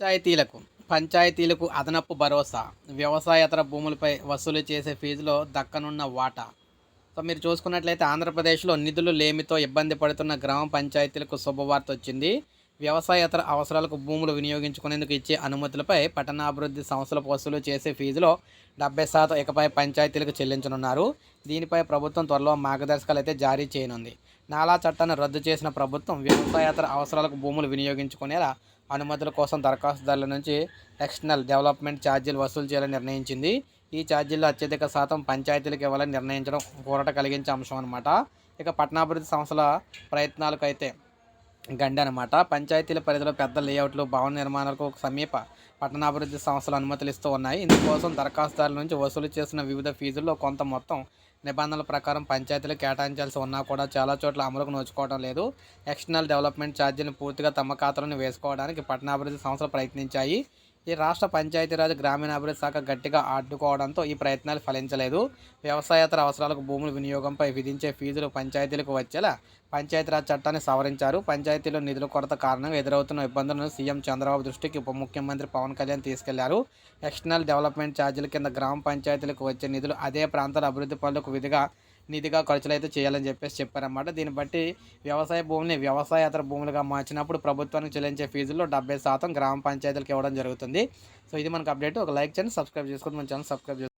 పంచాయతీలకు పంచాయతీలకు అదనపు భరోసా. వ్యవసాయేతర భూములపై వసూలు చేసే ఫీజులో దక్కనున్న వాటా. సో మీరు చూసుకున్నట్లయితే ఆంధ్రప్రదేశ్లో నిధులు లేమితో ఇబ్బంది పడుతున్న గ్రామ పంచాయతీలకు శుభవార్త వచ్చింది. వ్యవసాయేతర అవసరాలకు భూములు వినియోగించుకునేందుకు ఇచ్చే అనుమతులపై పట్టణాభివృద్ధి సంస్థల వసూలు చేసే ఫీజులో డెబ్బై శాతం ఇకపై పంచాయతీలకు చెల్లించనున్నారు. దీనిపై ప్రభుత్వం త్వరలో మార్గదర్శకాలు అయితే జారీ చేయనుంది. నాలా చట్టాన్ని రద్దు చేసిన ప్రభుత్వం వ్యవసాయేతర అవసరాలకు భూములు వినియోగించుకునేలా అనుమతుల కోసం దరఖాస్తుదారుల నుంచి ఎక్స్టర్నల్ డెవలప్మెంట్ ఛార్జీలు వసూలు చేయాలని నిర్ణయించింది. ఈ ఛార్జీల్లో అత్యధిక శాతం పంచాయతీలకు ఇవ్వాలని నిర్ణయించడం కోరట కలిగించే అంశం అనమాట ఇక పట్టణాభివృద్ధి సంస్థల ప్రయత్నాలకు అయితే గండి అనమాట పంచాయతీల పరిధిలో పెద్ద లేఅవుట్లు భవన నిర్మాణాలకు సమీప పట్టణాభివృద్ధి సంస్థలు అనుమతులు ఇస్తూ ఉన్నాయి. ఇందుకోసం దరఖాస్తుదారుల నుంచి వసూలు చేసిన వివిధ ఫీజుల్లో కొంత మొత్తం నిబంధనల ప్రకారం పంచాయతీలు కేటాయించాల్సి ఉన్నా కూడా చాలా చోట్ల అమలుకు నోచుకోవడం లేదు. ఎక్స్టర్నల్ డెవలప్మెంట్ ఛార్జీని పూర్తిగా తమ ఖాతాలను వేసుకోవడానికి పట్టణాభివృద్ధి సంస్థలు ప్రయత్నించాయి. ఈ రాష్ట్ర పంచాయతీరాజ్ గ్రామీణాభివృద్ధి శాఖ గట్టిగా అడ్డుకోవడంతో ఈ ప్రయత్నాలు ఫలించలేదు. వ్యవసాయేతర అవసరాలకు భూముల వినియోగంపై విధించే ఫీజులు పంచాయతీలకు వచ్చేలా పంచాయతీరాజ్ చట్టాన్ని సవరించారు. పంచాయతీలో నిధుల కొరత కారణంగా ఎదురవుతున్న ఇబ్బందులను సీఎం చంద్రబాబు దృష్టికి ఉప ముఖ్యమంత్రి పవన్ కళ్యాణ్ తీసుకెళ్ళారు. ఎక్స్టర్నల్ డెవలప్మెంట్ ఛార్జీల కింద గ్రామ పంచాయతీలకు వచ్చే నిధులు అదే ప్రాంతాల అభివృద్ధి పనులకు విధిగా నిధిగా ఖర్చులు అయితే చేయాలని చెప్పేసి చెప్పారన్నమాట. దీన్ని బట్టి వ్యవసాయ భూమిని వ్యవసాయేతర భూములుగా మార్చినప్పుడు ప్రభుత్వానికి చెల్లించే ఫీజుల్లో డెబ్బై శాతం గ్రామ పంచాయతీలకు ఇవ్వడం జరుగుతుంది. సో ఇది మనకు అప్డేట్. ఒక లైక్ చేయండి సబ్స్క్రైబ్ చేసుకుని మన ఛానల్ సబ్స్క్రైబ్ చేసుకోండి.